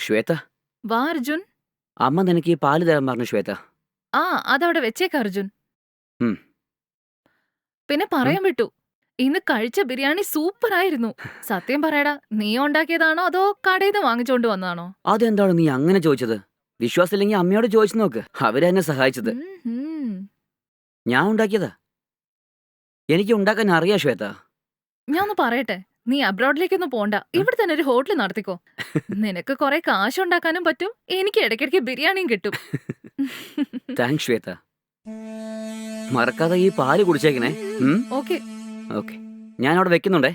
ശ്വേത? വാ അർജുൻ. അമ്മ നിനക്ക് ഈ പാൽ തരാൻ പറഞ്ഞു ശ്വേത. ആ അതവിടെ വെച്ചേക്ക അർജുൻ. ഉം. പിന്നെ പറയാൻ വിട്ടു. ഇന്ന് കഴിച്ച ബിരിയാണി സൂപ്പർ ആയിരുന്നു സത്യം പറയടാ നീ ഉണ്ടാക്കിയതാണോ അതോ കടയിൽ നിന്ന് വാങ്ങിച്ചോണ്ട് വന്നതാണോ? അതെന്താണ് നീ അങ്ങനെ ചോദിച്ചത്? വിശ്വാസമില്ലെങ്കിൽ അമ്മയോട് ചോദിച്ചു നോക്ക്. അവരെന്നെ സഹായിച്ചത്. ഉം, ഉം. ഞാൻ ഉണ്ടാക്കിയതാ? എനിക്ക് ഉണ്ടാക്കാൻ അറിയാ ശ്വേത. ഞാൻ ഒന്ന് പറയട്ടെ? നീ അബ്രോഡിലേക്ക് അബ്രോഡിലേക്കൊന്നും പോണ്ട. ഇവിടെ തന്നെ ഒരു ഹോട്ടൽ നടത്തിക്കോ. നിനക്ക് കുറെ കാശ് ഉണ്ടാക്കാനും പറ്റും. എനിക്ക് ഇടയ്ക്കിടയ്ക്ക് ബിരിയാണിയും കിട്ടും. താങ്ക്സ് ശ്വേത. മറക്കാതെ ഈ പാൽ കുടിച്ചേക്കണേ. ഓക്കെ. ഓക്കെ. ഞാൻ അവിടെ വെക്കുന്നുണ്ടേ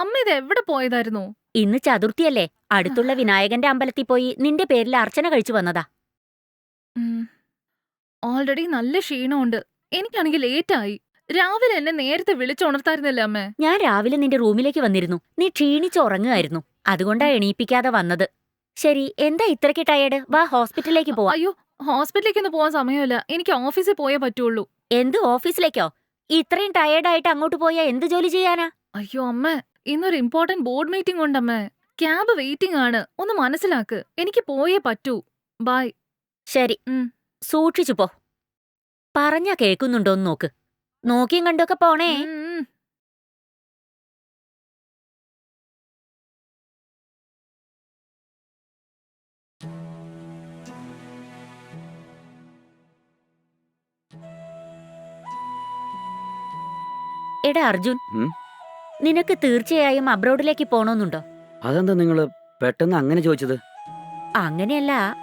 അമ്മ ഇത് എവിടെ പോയതായിരുന്നു? ഇന്ന് ചതുർത്ഥിയല്ലേ. അടുത്തുള്ള വിനായകന്റെ അമ്പലത്തിൽ പോയി നിന്റെ പേരിൽ അർച്ചന കഴിച്ചു വന്നതാ. ഓൾറെഡി നല്ല ക്ഷീണമുണ്ട്. എനിക്കാണെങ്കിൽ ലേറ്റായി. രാവിലെ എന്നെ നേരത്തെ വിളിച്ചുണർത്തായിരുന്നില്ല അമ്മേ? ഞാൻ രാവിലെ നിന്റെ റൂമിലേക്ക് വന്നിരുന്നു. നീ ക്ഷീണിച്ച് ഉറങ്ങുമായിരുന്നു. അതുകൊണ്ടാ എണീപ്പിക്കാതെ വന്നത്. ശരി എന്താ ഇത്രയ്ക്ക് ടയേർഡ് വാ ഹോസ്പിറ്റലിലേക്ക് പോവാ. അയ്യോ ഹോസ്പിറ്റലിലേക്ക് ഒന്നും പോവാൻ സമയമില്ല. എനിക്ക് ഓഫീസിൽ പോയേ പറ്റുള്ളൂ. എന്ത് ഓഫീസിലേക്കോ? ഇത്രയും ടയേർഡായിട്ട് അങ്ങോട്ട് പോയാ എന്ത് ജോലി ചെയ്യാനാ? അയ്യോ അമ്മ. ഇന്നൊരു ഇമ്പോർട്ടന്റ് ബോർഡ് മീറ്റിംഗ് ഉണ്ടമ്മേ. ക്യാബ് വെയിറ്റിംഗ് ആണ്. ഒന്ന് മനസ്സിലാക്ക്. എനിക്ക് പോയേ പറ്റൂ. ബായ് ശരി. സൂക്ഷിച്ചു പോ. പറഞ്ഞാ കേൾക്കുന്നുണ്ടോന്ന് നോക്ക്. നോക്കിയും കണ്ടൊക്കെ പോണേ. എടാ അർജുൻ? നിനക്ക് തീർച്ചയായും അബ്രോഡിലേക്ക് പോണോന്നുണ്ടോ? അതെന്താ നിങ്ങൾ പെട്ടെന്ന് അങ്ങനെ ചോദിച്ചത്? അങ്ങനെയല്ല.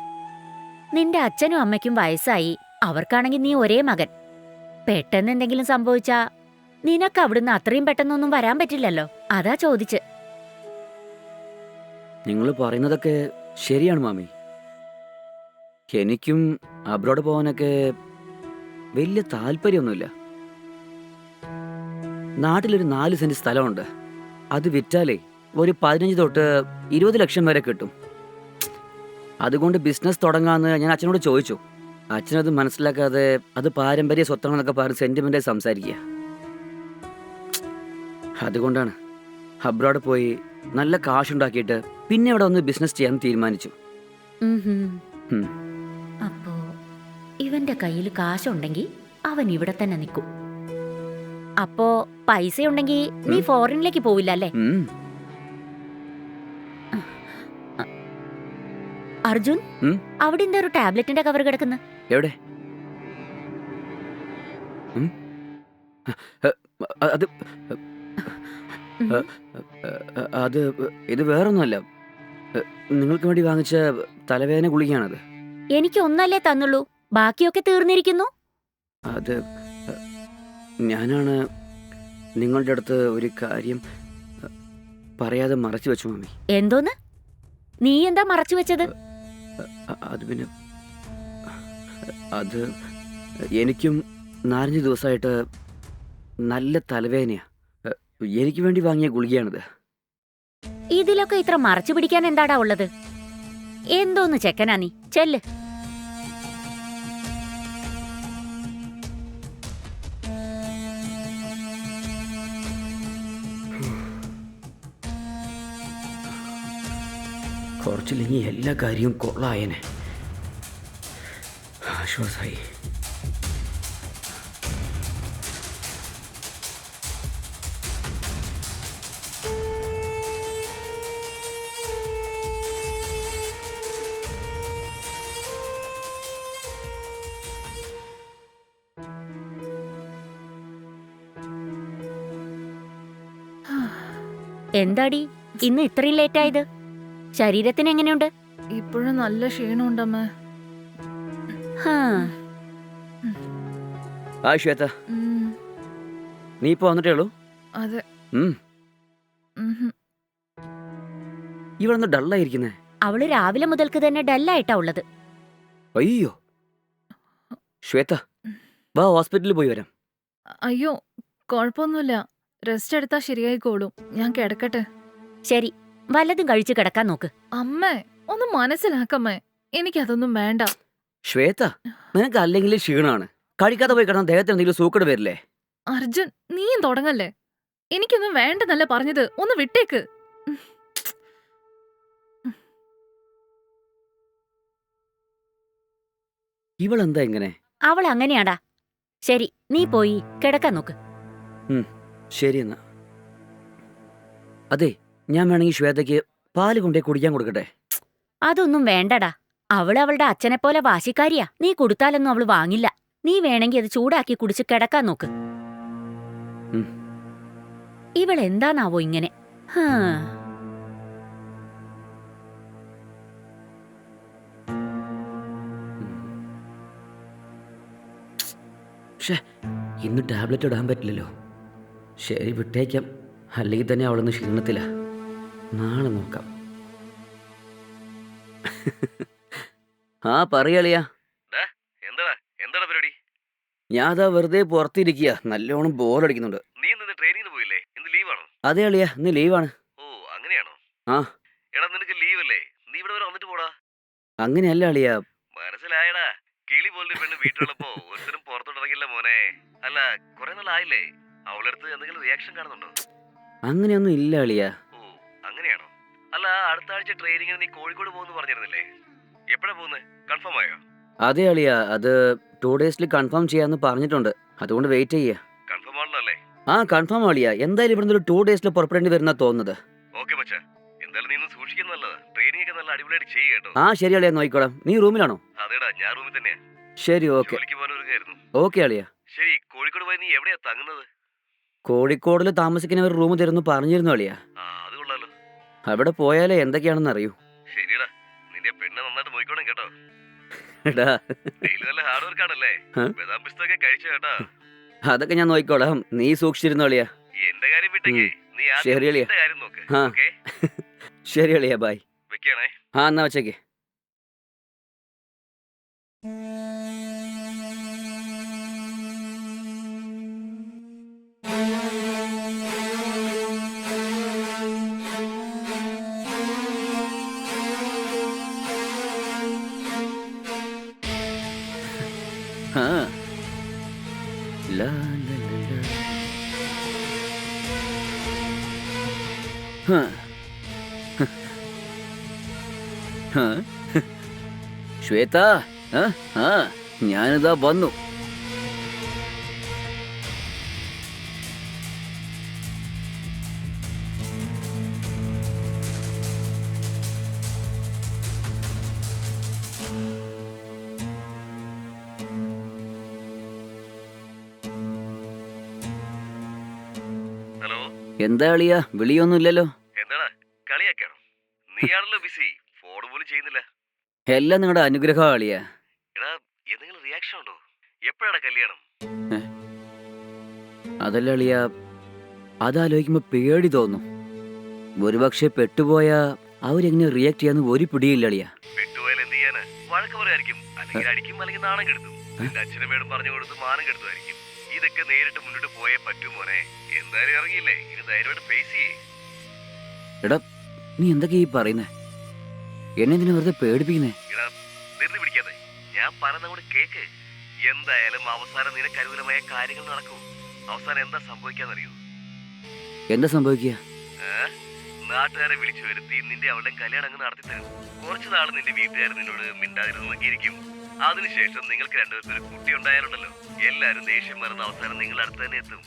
നിന്റെ അച്ഛനും അമ്മയ്ക്കും വയസ്സായി. അവർക്കാണെങ്കിൽ നീ ഒരേ മകൻ. പെട്ടെന്ന് എന്തെങ്കിലും സംഭവിച്ചാ നിനക്ക് അവിടുന്ന് അത്രയും പെട്ടെന്നൊന്നും വരാൻ പറ്റില്ലല്ലോ. അതാ ചോദിച്ച്. നിങ്ങൾ പറയുന്നതൊക്കെ ശരിയാണ് മാമി. എനിക്കും അബ്രോഡ് പോകാനൊക്കെ വലിയ താല്പര്യമൊന്നുമില്ല. നാട്ടിലൊരു നാല് സെന്റ് സ്ഥലമുണ്ട്. അത് വിറ്റാലേ ഒരു പതിനഞ്ച് തൊട്ട് ഇരുപത് ലക്ഷം വരെ കിട്ടും. അതുകൊണ്ട് ബിസിനസ് തുടങ്ങാന്ന് ഞാൻ അച്ഛനോട് ചോദിച്ചു. അച്ഛനത് മനസ്സിലാക്കാതെ അത് പാരമ്പര്യ സ്വത്താണെന്നൊക്കെ പറഞ്ഞ് സെന്റിമെന്റായി സംസാരിക്കുക. അതുകൊണ്ടാണ് അബ്രോഡ് പോയി നല്ല കാശുണ്ടാക്കിയിട്ട് പിന്നെ ഇവിടെ ഒന്ന് ബിസിനസ് ചെയ്യാൻ തീരുമാനിച്ചു. അപ്പോ ഇവന്റെ കയ്യിൽ കാശുണ്ടെങ്കിൽ അവൻ ഇവിടെ തന്നെ നിൽക്കും. അപ്പോ പൈസ ഉണ്ടെങ്കിൽ നീ ഫോറിനിലേക്ക് പോവില്ല അല്ലേ അർജുൻ അവിടെ എന്താ ഒരു ടാബ്ലറ്റിന്റെ കവർ കിടക്കുന്നത് എവിടെ? അത് അത് ഇത് വേറൊന്നുമല്ല. നിങ്ങൾക്ക് വേണ്ടി വാങ്ങിച്ച തലവേദന ഗുളികയാണത്. എനിക്ക് ഒന്നല്ലേ തന്നുള്ളൂ. ബാക്കിയൊക്കെ തീർന്നിരിക്കുന്നു. അത് ഞാനാണ് നിങ്ങളുടെ അടുത്ത് ഒരു കാര്യം പറയാതെ മറച്ചു വെച്ചു മമ്മി എന്തോന്ന്? നീ എന്താ മറച്ചു വെച്ചത്? അത് പിന്നെ അത് എനിക്കും നാലഞ്ച് ദിവസമായിട്ട് നല്ല തലവേദനയാ. എനിക്ക് വേണ്ടി വാങ്ങിയ ഗുളികയാണിത്. ഇതിലൊക്കെ ഇത്ര മറച്ചു പിടിക്കാൻ എന്താടാ ഉള്ളത്? എന്തോന്ന് ചെക്കനാ നീ? ചെല്ല്. കുറച്ചില്ലെങ്കിൽ എല്ലാ കാര്യവും കൊള്ളായനെ. ആശ്വാസായി എന്താടി? ഇന്ന് ഇത്രയും ലേറ്റ് ആയത് ശരീരത്തിന് എങ്ങനെയുണ്ട്? ഇപ്പോഴും നല്ല ക്ഷീണമുണ്ടമ്മേ. ആ ശ്വേത. നീ ഇപ്പൊ വന്നിട്ടേ ഉള്ളൂ? അതെ. ഇവളൊന്ന് ഡള്ളായിരിക്കുന്നേ. അവൾ രാവിലെ മുതൽക്ക് തന്നെ ഡല്ലായിട്ടാ ഉള്ളത്. അയ്യോ. ശ്വേത വാ ഹോസ്പിറ്റലിൽ പോയി വരാം. അയ്യോ കുഴപ്പമൊന്നുമില്ല. റെസ്റ്റ് എടുത്താ ശരിയായിക്കോളും. ഞാൻ കിടക്കട്ടെ. ശരി. വല്ലതും കഴിച്ചു കിടക്കാൻ നോക്ക്. അമ്മേ ഒന്ന് മനസ്സിലാക്കമ്മേ. എനിക്കതൊന്നും വേണ്ട. ശ്വേത നിനക്ക് അല്ലെങ്കിൽ ക്ഷീണാണ്. കഴിക്കാതെ പോയി കിടന്ന ദേഹത്തിന് എന്തെങ്കിലും സൂക്കട് വരില്ലേ? അർജുൻ നീയും തുടങ്ങല്ലേ? എനിക്കൊന്നും വേണ്ടെന്നല്ല പറഞ്ഞത്. ഒന്ന് വിട്ടേക്ക്. ഇവളെന്താ ഇങ്ങനെ? അവൾ അങ്ങനെയാടാ. ശരി നീ പോയി കിടക്കാൻ നോക്ക്. ശരി എന്നാ. അതെ ഞാൻ വേണമെങ്കിൽ ശ്വേതയ്ക്ക് പാൽ കൊണ്ടേ കുടിക്കാൻ കൊടുക്കട്ടെ? അതൊന്നും വേണ്ടടാ. അവൾ അവളുടെ അച്ഛനെ പോലെ വാശിക്കാരിയാ. നീ കൊടുത്താലൊന്നും അവൾ വാങ്ങില്ല. നീ വേണമെങ്കിൽ അത് ചൂടാക്കി കുടിച്ച് കിടക്കാൻ നോക്ക്. ഇവൾ എന്താണാവോ ഇങ്ങനെ? ഇന്ന് ടാബ്ലറ്റ് ഇടാൻ പറ്റില്ലല്ലോ. ശരി വിട്ടേക്കാം. അല്ലെങ്കിൽ തന്നെ അവളൊന്ന് ക്ഷീണത്തില്ല നാളെ നോക്കാം. ആ പറയാളിയാ ഞാൻ അതാ വെറുതെ പുറത്തിരിക്കുക നല്ലോണം ബോറടിക്കുന്നുണ്ട് നീ ഇന്ന് ട്രെയിനിങ്ങിന് പോയില്ലേ? ഇന്ന് ലീവാണോ അതെ അളിയാ ഇന്ന് ലീവാണ് ഓ അങ്ങനെയാണോ? ആ. എടാ നിനക്ക് ലീവ് അല്ലേ? നീ ഇവിടെ വരെ വന്നിട്ട് പോടാ. അങ്ങനെയല്ല അളിയാ. മനസ്സിലായടാ. കിളി പോലെ പെണ്ണ് വീട്ടിലുള്ളപ്പോ ഒരുത്തരും പുറത്തോട്ടിറങ്ങില്ല മോനെ. അല്ല കുറെ നാളായില്ലേ? അവളടുത്ത് എന്തെങ്കിലും റിയാക്ഷൻ കാണുന്നുണ്ടോ? അങ്ങനെയൊന്നും ഇല്ല അളിയാ. അങ്ങനെയാണോ? അല്ല അടുത്ത ആഴ്ച ട്രെയിനിങ്ങിന് നീ കോഴിക്കോട് പോകുന്നു പറഞ്ഞിരുന്നില്ലേ? എപ്പോഴാ പോകുന്നത് കൺഫേം ആയോ? അതെ അളിയ. അത് ടു ഡേയ്സിൽ കൺഫേം ചെയ്യാന്ന് പറഞ്ഞിട്ടുണ്ട്. അതുകൊണ്ട് വെയിറ്റ് ചെയ്യാ. കൺഫേം ആണല്ലോ അല്ലേ ആ കൺഫേം അളിയാ. എന്തായാലും ഇവിടുന്ന് ഒരു ടു ഡേയ്സിൽ പുറപ്പെടേണ്ടി വരുന്ന തോന്നുന്നത്. ഓക്കെ മച്ചാ. എന്തായാലും നീ ഒന്ന് സൂക്ഷിക്കുന്നത് നല്ലതാ. ട്രെയിനിങ് ഒക്കെ നല്ല അടിപൊളിയായിട്ട് ചെയ്യ കേട്ടോ. ആ ശരി അളിയ നോക്കിക്കോളാം നീ റൂമിലാണോ? അതെടാ ഞാൻ റൂമിൽ തന്നെയാ. ശരി ഓക്കെ ജോലിക്ക് പോകാൻ ഒരുങ്ങായിരുന്നു. ഓക്കെ അളിയ. ശരി കോഴിക്കോട് പോയി നീ എവിടെയാ തങ്ങുന്നത്? കോഴിക്കോടിൽ താമസിക്കുന്നവർ റൂം തരുന്നു പറഞ്ഞിരുന്നു അളിയാ. ആ അവിടെ പോയാലേ എന്തൊക്കെയാണെന്ന് അറിയൂ. ശരിടാ നിന്റെ പെണ്ണ് നന്നായിട്ട് നോക്കണം കേട്ടോ. എടാ. ഡെയിലി നല്ല ഹാർഡ് വർക്ക് ആണല്ലേ? ബദാം പിസ്തൊക്കെ കഴിച്ചു കേട്ടോ? അതൊക്കെ ഞാൻ നോക്കിക്കോളാം. നീ സൂക്ഷിച്ചിരുന്നോളിയാ എന്റെ കാര്യം വിട്ടെങ്കിൽ നീ ശരി അളിയാ. കാര്യം നോക്ക്. ശരി അളിയാ ബായ് വെക്കണേ. ആ എന്നാ വെച്ചേക്ക്. ಹಾ. ಶ್ವೇತಾ ಹಾ ಹಾ. ಜ್ಞಾನದ ಬನ್ನು എന്താ അളിയ വിളിയൊന്നുമില്ലല്ലോ. എന്താടാ കളിയാക്കാണോ നീയാണല്ലോ ബിസി ഫോൺ പോലും ചെയ്യുന്നില്ല. എല്ലാം നിങ്ങളുടെ അനുഗ്രഹം അളിയ എടാ എന്തെങ്കിലും റിയാക്ഷൻ ഉണ്ടോ? കല്യാണം? അതല്ല അളിയ അതാലോചിക്കുമ്പോ പേടി തോന്നും. ഒരുപക്ഷെ പെട്ടുപോയ അവരെങ്ങനെ റിയാക്ട് ചെയ്യാന്ന് ഒരു പിടിയില്ല അളിയ പെട്ടുപോയാൽ എന്ത് ചെയ്യാന്? വഴക്ക് പറയായിരിക്കും. അല്ലെങ്കിൽ അടിക്കും അല്ലെങ്കിൽ നാണം കെടുത്തും. അച്ഛനും മേടും പറഞ്ഞു കൊടുത്ത് മാനം കെടുത്തുമായിരിക്കും. ഇതൊക്കെ നേരിട്ട് മുന്നോട്ട് പോയേ പറ്റൂ മോനെ. എന്തായാലും ഇറങ്ങിയില്ലേ? ഇനി ധൈര്യമായിട്ട് ഫേസ് ചെയ്യേ. എടാ നീ എന്തൊക്കെയാ ഈ പറയുന്നേ? എന്നെ ഇതിനെ വെറുതെ പേടിപ്പിക്കുന്നേ? എടാ ധൃതി പിടിക്കാതെ. ഞാൻ കൂടെ കേക്ക്. എന്തായാലും അവസാനം നിനക്ക് അനുകൂലമായ കാര്യങ്ങൾ നടക്കും. അവസാനം എന്താ സംഭവിക്കാന്നറിയോ? എന്താ സംഭവിക്കുക? നാട്ടുകാരെ വിളിച്ചു വരുത്തി നിന്റെ അവളുടെ കല്യാണം അങ്ങ് നടത്തി തരും കുറച്ചു നാൾ നിന്റെ വീട്ടുകാർ നിന്നോട് മിണ്ടാതിരുന്നൊക്കെ ഇരിക്കും അതിനുശേഷം നിങ്ങൾക്ക് രണ്ടുപേർക്കും ഒരു കുട്ടി ഉണ്ടായാലുണ്ടല്ലോ. എല്ലാരും ദേഷ്യം മറന്ന അവസാനം നിങ്ങൾ അടുത്ത് തന്നെ എത്തും.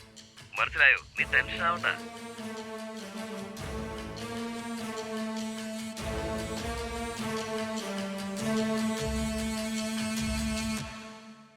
മനസ്സിലായോ? നീ ടെൻഷൻ ആവണ്ട.